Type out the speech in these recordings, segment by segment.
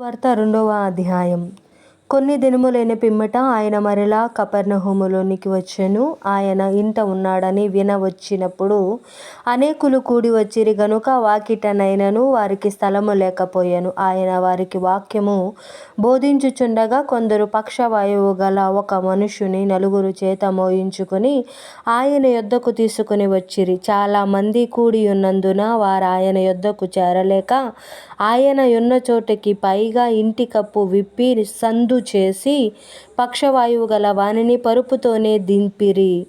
వార్త రెండవ అధ్యాయం. కొన్ని దినములైన పిమ్మట ఆయన మరలా కపర్ణహోములోనికి వచ్చెను. ఆయన ఇంట ఉన్నాడని వినవచ్చినప్పుడు అనేకులు కూడి వచ్చిరి గనుక వాకిటనైనను వారికి స్థలము లేకపోయాను. ఆయన వారికి వాక్యము బోధించుచుండగా కొందరు పక్షవాయువు గల ఒక మనుషుని నలుగురు చేత మోయించుకొని ఆయన యొద్దకు తీసుకుని వచ్చిరి. చాలామంది కూడి ఉన్నందున వారు ఆయన యొద్దకు చేరలేక ఆయన ఉన్న చోటకి పైగా ఇంటి కప్పు విప్పి సందు చేసి పక్షవాయువు గల వానిని పరుపుతోనే దింపిరి.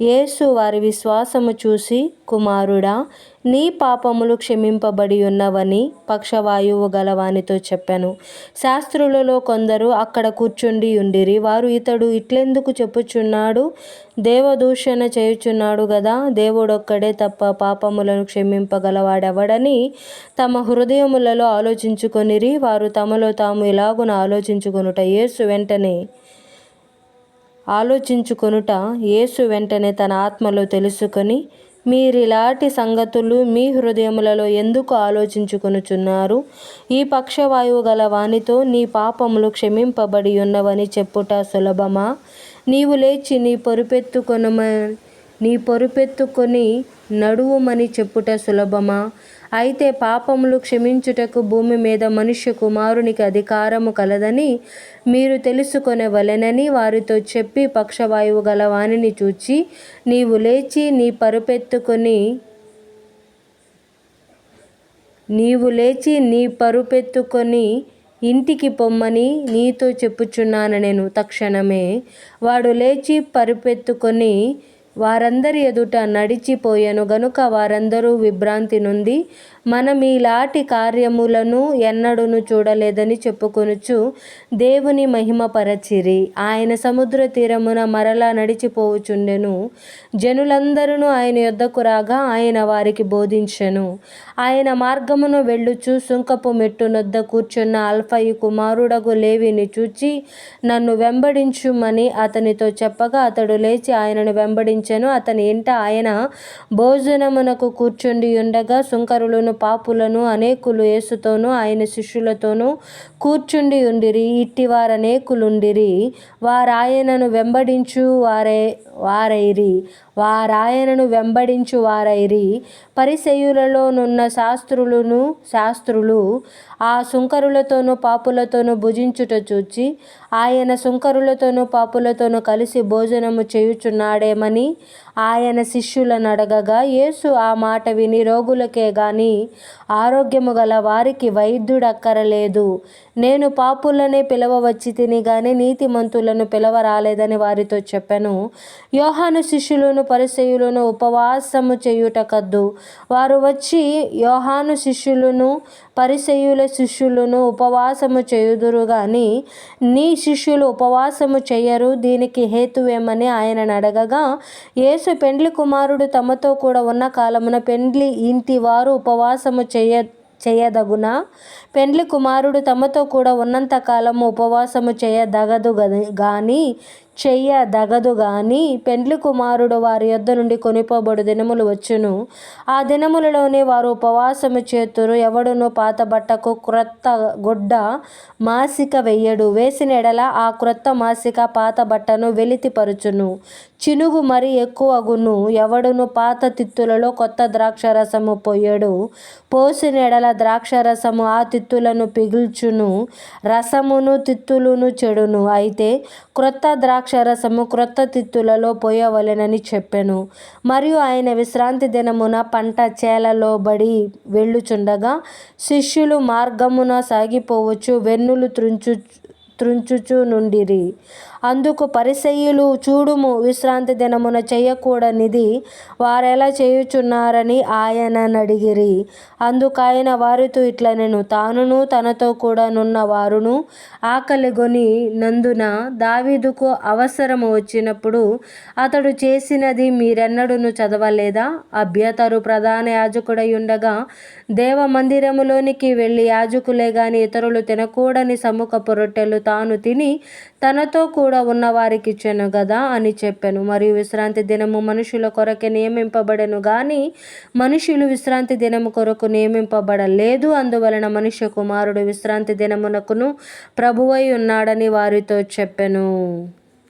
యేసు వారి విశ్వాసము చూసి కుమారుడా నీ పాపములు క్షమింపబడి ఉన్నవని పక్షవాయువు గలవానితో చెప్పాను. శాస్త్రులలో కొందరు అక్కడ కూర్చుండి ఉండిరి. వారు ఇతడు ఇట్లెందుకు చెప్పుచున్నాడు? దేవదూషణ చేయుచున్నాడు గదా? దేవుడొక్కడే తప్ప పాపములను క్షమింపగలవాడెవడని తమ హృదయములలో ఆలోచించుకొనిరి. వారు తమలో తాము ఇలాగున ఆలోచించుకొనుట యేసు వెంటనే ఆలోచించుకొనుట యేసు వెంటనే తన ఆత్మలో తెలుసుకొని మీరిలాంటి సంగతులు మీ హృదయములలో ఎందుకు ఆలోచించుకొనుచున్నారు? ఈ పక్షవాయువు గల వానితో నీ పాపములు క్షమింపబడి ఉన్నవని చెప్పుట సులభమా? నీవు లేచి నీ పొరుపెత్తుకొనమ నీ పొరుపెత్తుకొని నడువుమని చెప్పుట సులభమా? అయితే పాపములు క్షమించుటకు భూమి మీద మనుష్య కుమారునికి అధికారము కలదని మీరు తెలుసుకొనవలెనని వారితో చెప్పి పక్షవాయువు గల వానిని చూచి నీవు లేచి నీ పరుపెత్తుకొని నీవు లేచి నీ పరుపెత్తుకొని ఇంటికి పొమ్మని నీతో చెప్పుచున్నాను నేను తక్షణమే. వాడు లేచి పరుపెత్తుకొని వారందరి ఎదుట నడిచిపోయెను గనుక వారందరూ విభ్రాంతి నుండి మనం ఈలాటి కార్యములను ఎన్నడూను చూడలేదని చెప్పుకొనుచు దేవుని మహిమపరచిరి ఆయన సముద్ర తీరమున మరలా నడిచిపోవుచుండెను. జనులందరూ ఆయన యొద్దకు రాగా ఆయన వారికి బోధించెను. ఆయన మార్గమును వెళ్ళుచు సుంకపు మెట్టునొద్ద కూర్చున్న అల్ఫయి కుమారుడగు లేవిని చూచి నన్ను వెంబడించుమని అతనితో చెప్పగా అతడు లేచి ఆయనను వెంబడించెను అతని ఇంట ఆయన భోజనమునకు కూర్చుండి ఉండగా సుంకరులను పాపులను అనేకులు యేసుతోనూ ఆయన శిష్యులతోనూ కూర్చుండి ఉండిరి. ఇట్టివారనేకులుండిరి వారాయనను వెంబడించు వారే వారైరి. వారాయనను వెంబడించు వారైరి. పరిసెయులలోనున్న శాస్త్రులను శాస్త్రులు ఆ సుంకరులతోనూ పాపులతోనూ భుజించుట చూచి ఆయన సుంకరులతోనూ పాపులతోనూ కలిసి భోజనము చేయుచున్నాడేమని ఆయన శిష్యులను అడగగా యేసు ఆ మాట విని రోగులకే గాని ఆరోగ్యము గల వారికి వైద్యుడక్కరలేదు. నేను పాపులనే పిలవవచ్చి తిని గాని నీతిమంతులను పిలవరాలేదని వారితో చెప్పాను. యోహాను శిష్యులను పరిసయులను ఉపవాసము చేయుటకద్దు. వారు వచ్చి యోహాను శిష్యులను పరిసయుల శిష్యులను ఉపవాసము చేయుదురు గాని నీ శిష్యులు ఉపవాసము చేయరు దీనికి హేతువేమని ఆయన అడగగా యేసు పెండ్లి కుమారుడు తమతో కూడా ఉన్న కాలమున పెండ్లి ఇంటి వారు ఉపవాసము చేయ చేయదగునా? పెండ్లి కుమారుడు తమతో కూడా ఉన్నంత కాలము ఉపవాసము చేయదగదు గాని చెయ్యదగదు గాని పెండ్లి కుమారుడు వారి యొద్ద నుండి కొనిపోబడు దినములు వచ్చును. ఆ దినములలోనే వారు ఉపవాసము చేతురు. ఎవడును పాత బట్టకు క్రొత్త గుడ్డ మాసిక వెయ్యడు. వేసిన ఎడల ఆ క్రొత్త మాసిక పాత బట్టను వెలితిపరుచును. చినుగు మరి ఎక్కువగును. ఎవడును పాత తిత్తులలో కొత్త ద్రాక్షరసము పోయడు పోసిన ఎడల ద్రాక్షరసము ఆ తిత్తులను పిగుల్చును. రసమును తిత్తులును చెడును. అయితే క్రొత్త ద్రాక్ష ద్రాక్షరసము క్రొత్త తిత్తులలో పోయవలెనని చెప్పెను. మరియు ఆయన విశ్రాంతి దినమున పంట చేలలోబడి వెళ్ళుచుండగా శిష్యులు మార్గమున సాగిపోవచ్చు వెన్నులు త్రుంచు త్రుంచుచు నుండిరి. అందుకు పరిసయ్యులు చూడుము విశ్రాంతి దినమున చేయకూడనిది వారెలా చేయుచున్నారని ఆయననడిగిరి అందుకైన వారితో ఇట్లా నేను తానును తనతో కూడా నున్న వారును ఆకలిగొని నందున దావీదుకు అవసరము వచ్చినప్పుడు అతడు చేసినది మీరెన్నడూను చదవలేదా? అభ్యతరు ప్రధాన యాజకుడై ఉండగా దేవ మందిరములోనికి వెళ్ళి యాజకులే గాని ఇతరులు తినకూడని సముఖపు రొట్టెలు తాను తిని తనతో కూడా ఉన్న వారికి ఇచ్చెను గదా అని చెప్పాను. మరియు విశ్రాంతి దినము మనుషుల కొరకే నియమింపబడెను గాని మనుషులు విశ్రాంతి దినము కొరకు నియమింపబడలేదు. అందువలన మనుష్య కుమారుడు విశ్రాంతి దినమునకును ప్రభువై ఉన్నాడని వారితో చెప్పెను.